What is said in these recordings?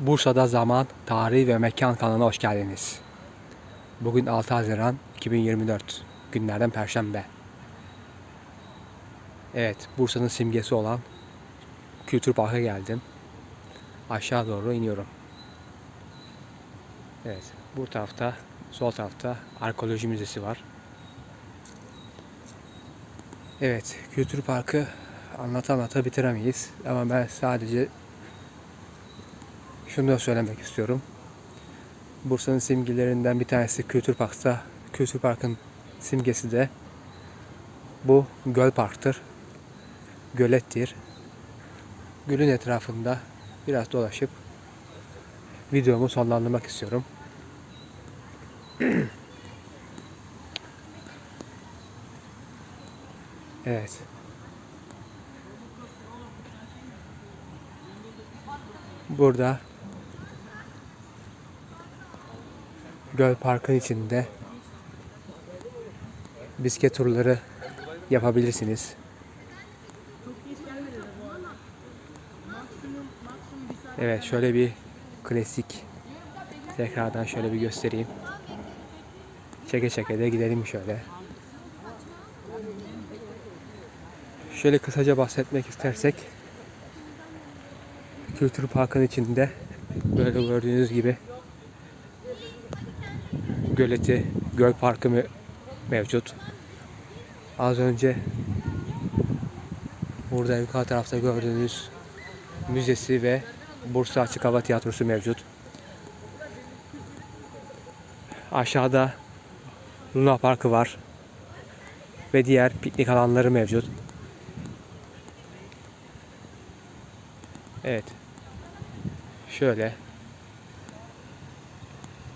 Bursa'da Zaman, Tarih ve Mekan kanalına hoş geldiniz. Bugün 6 Haziran 2024 günlerden Perşembe. Evet, Bursa'nın simgesi olan Kültür Park'a geldim. Aşağı doğru iniyorum. Evet, bu tarafta, sol tarafta arkeoloji müzesi var. Evet, Kültür Parkı anlata anlata bitiremeyiz. Ama ben sadece şunu da söylemek istiyorum. Bursa'nın simgelerinden bir tanesi Kültür Park'ta. Kültür Park'ın simgesi de bu göl parktır. Gölettir. Gölün etrafında biraz dolaşıp videomu sonlandırmak istiyorum. evet. Burada Göl Park'ın içinde bisiklet turları yapabilirsiniz. Evet şöyle bir klasik tekrardan şöyle bir göstereyim. Çeke çeke de gidelim şöyle. Şöyle kısaca bahsetmek istersek Kültür Park'ın içinde böyle gördüğünüz gibi göleti, göl parkı mevcut. Az önce burada yukarı tarafta gördüğünüz müzesi ve Bursa Açık Hava Tiyatrosu mevcut. Aşağıda Luna Parkı var ve diğer piknik alanları mevcut. Evet. Şöyle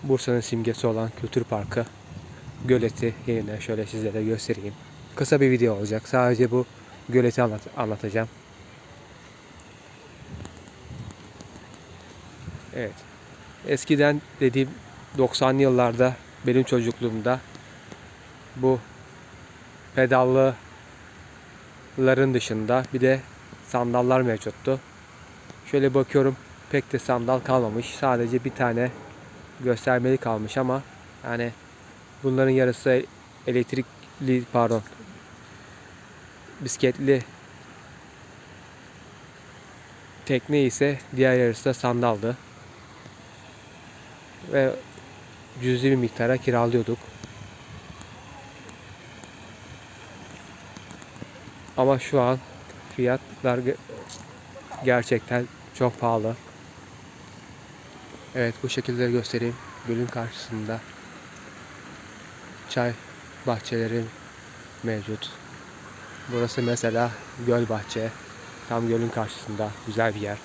Bursa'nın simgesi olan Kültür Parkı göleti yeniden şöyle sizlere göstereyim. Kısa bir video olacak. Sadece bu göleti anlat anlatacağım. Evet. Eskiden dediğim 90'lı yıllarda benim çocukluğumda bu pedallıların dışında bir de sandallar mevcuttu. Şöyle bakıyorum pek de sandal kalmamış. Sadece bir tane göstermeli kalmış ama yani bunların yarısı elektrikli pardon bisikletli tekne ise diğer yarısı da sandaldı. Ve cüzi bir miktara kiralıyorduk. Ama şu an fiyatlar ge- gerçekten çok pahalı. Evet bu şekilde göstereyim. Gölün karşısında çay bahçeleri mevcut. Burası mesela göl bahçe. Tam gölün karşısında güzel bir yer.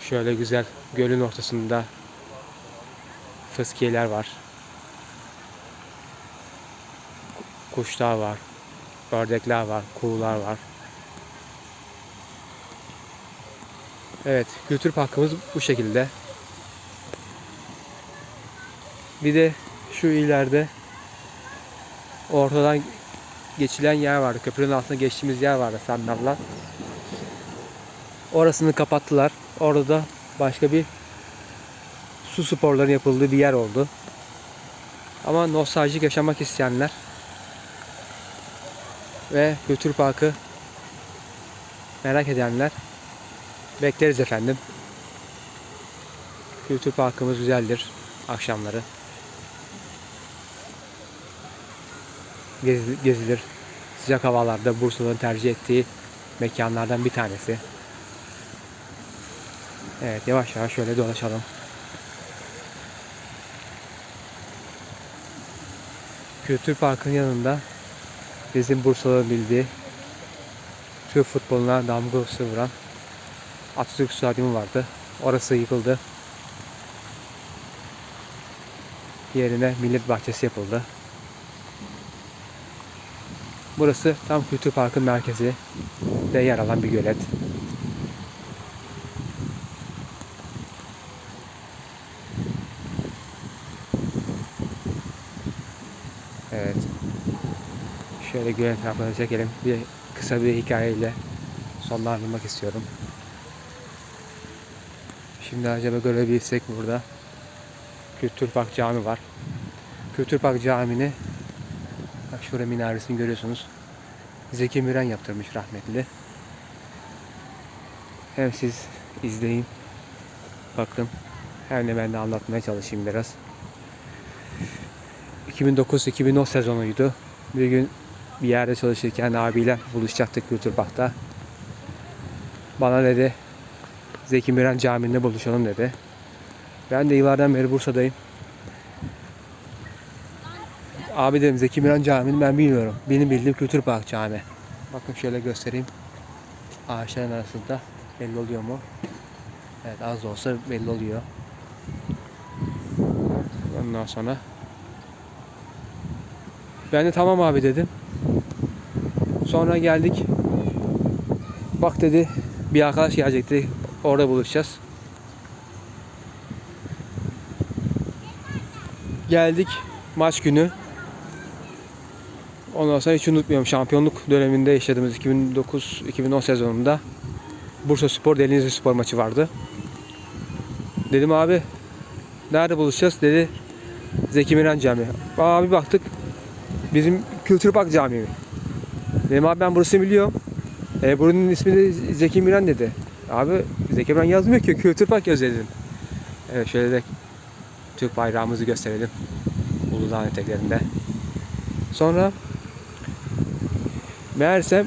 Şöyle güzel gölün ortasında fıskiyeler var. Kuşlar var. Ördekler var. Kuğular var. Evet, kültür parkımız bu şekilde. Bir de şu ileride ortadan geçilen yer vardı. Köprünün altına geçtiğimiz yer vardı sandallar. Orasını kapattılar. Orada da başka bir su sporlarının yapıldığı bir yer oldu. Ama nostaljik yaşamak isteyenler ve kültür parkı merak edenler Bekleriz efendim. Kültür parkımız güzeldir akşamları. Gezi- gezilir. Sıcak havalarda Bursa'nın tercih ettiği mekanlardan bir tanesi. Evet yavaş yavaş şöyle dolaşalım. Kültür Park'ın yanında bizim Bursalı'nın bildiği Türk futboluna damgası vuran Atatürk Stadyumu vardı. Orası yıkıldı. Yerine Millet Bahçesi yapıldı. Burası tam Kültür Park'ın merkezi de yer alan bir gölet. Evet. Şöyle gölet etrafını çekelim. Bir kısa bir hikayeyle sonlandırmak istiyorum. Şimdi acaba görebilsek burada. Kültür Park Cami var. Kültür Park Camii'ni bak şurada minaresini görüyorsunuz. Zeki Müren yaptırmış rahmetli. Hem siz izleyin. Bakın. Hem de ben de anlatmaya çalışayım biraz. 2009-2010 sezonuydu. Bir gün bir yerde çalışırken abiyle buluşacaktık Kültür Park'ta. Bana dedi Zeki Müren Camii'nde buluşalım dedi. Ben de yıllardan beri Bursa'dayım. Abi dedim Zeki Müren Camii'ni ben bilmiyorum. Benim bildiğim Kültür Park Camii. Bakın şöyle göstereyim. Ağaçların arasında belli oluyor mu? Evet az da olsa belli oluyor. Ondan sonra ben de tamam abi dedim. Sonra geldik. Bak dedi bir arkadaş gelecekti. Orada buluşacağız. Geldik maç günü. Ondan sonra hiç unutmuyorum şampiyonluk döneminde yaşadığımız 2009-2010 sezonunda Bursa Spor Denizli Spor maçı vardı. Dedim abi nerede buluşacağız dedi Zeki Müren Camii. Abi baktık bizim Kültür Park Camii. Dedim abi ben burasını biliyorum. E, buranın ismi de Zeki Müren dedi. Abi Zeki Müren yazmıyor ki Kültür Park dedim. Evet şöyle de Türk bayrağımızı gösterelim. Uludağ'ın eteklerinde. Sonra meğersem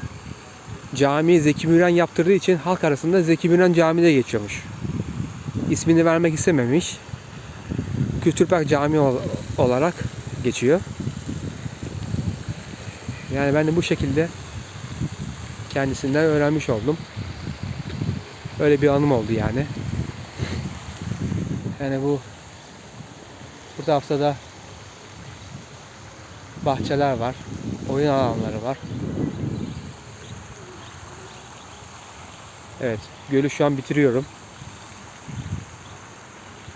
camiyi Zeki Müren yaptırdığı için halk arasında Zeki Müren Camii de geçiyormuş. İsmini vermek istememiş. Kültür Park Camii ol- olarak geçiyor. Yani ben de bu şekilde kendisinden öğrenmiş oldum. Öyle bir anım oldu yani. Yani bu bu haftada bahçeler var. Oyun alanları var. Evet, gölü şu an bitiriyorum.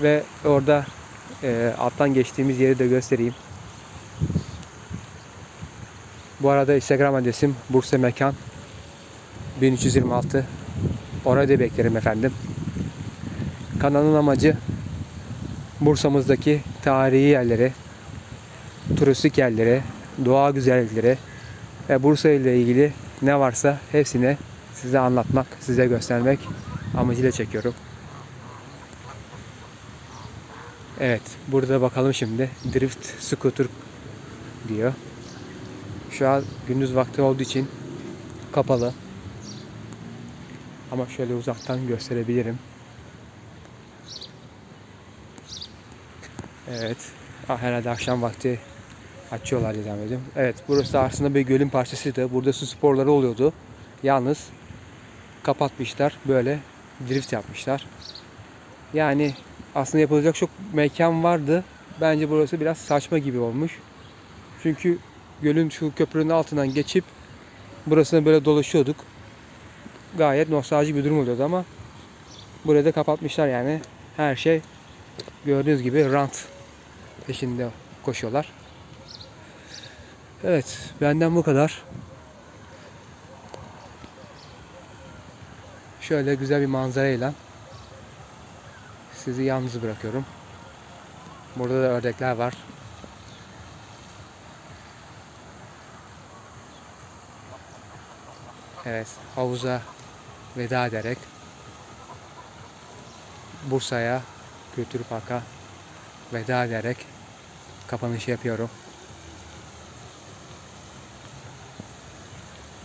Ve orada e, alttan geçtiğimiz yeri de göstereyim. Bu arada Instagram adresim Bursa Mekan 1326. Orada da beklerim efendim. Kanalın amacı Bursa'mızdaki tarihi yerleri, turistik yerleri, doğa güzellikleri ve Bursa ile ilgili ne varsa hepsini size anlatmak, size göstermek amacıyla çekiyorum. Evet, burada bakalım şimdi. Drift scooter diyor. Şu an gündüz vakti olduğu için kapalı. Ama şöyle uzaktan gösterebilirim. Evet. Herhalde akşam vakti açıyorlar diye ediyorum. Evet burası aslında bir gölün parçasıydı. Burada su sporları oluyordu. Yalnız kapatmışlar. Böyle drift yapmışlar. Yani aslında yapılacak çok mekan vardı. Bence burası biraz saçma gibi olmuş. Çünkü gölün şu köprünün altından geçip burasına böyle dolaşıyorduk. Gayet nostaljik bir durum oluyordu ama burayı da kapatmışlar yani. Her şey gördüğünüz gibi rant peşinde koşuyorlar. Evet, benden bu kadar. Şöyle güzel bir manzarayla sizi yalnız bırakıyorum. Burada da ördekler var. Evet, havuza veda ederek Bursa'ya, Kültür Park'a veda ederek kapanışı yapıyorum.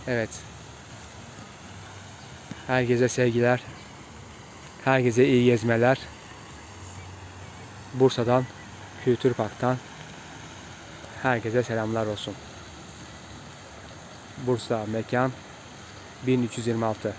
Evet. Herkese sevgiler. Herkese iyi gezmeler. Bursa'dan, Kültür Park'tan herkese selamlar olsun. Bursa Mekan 1326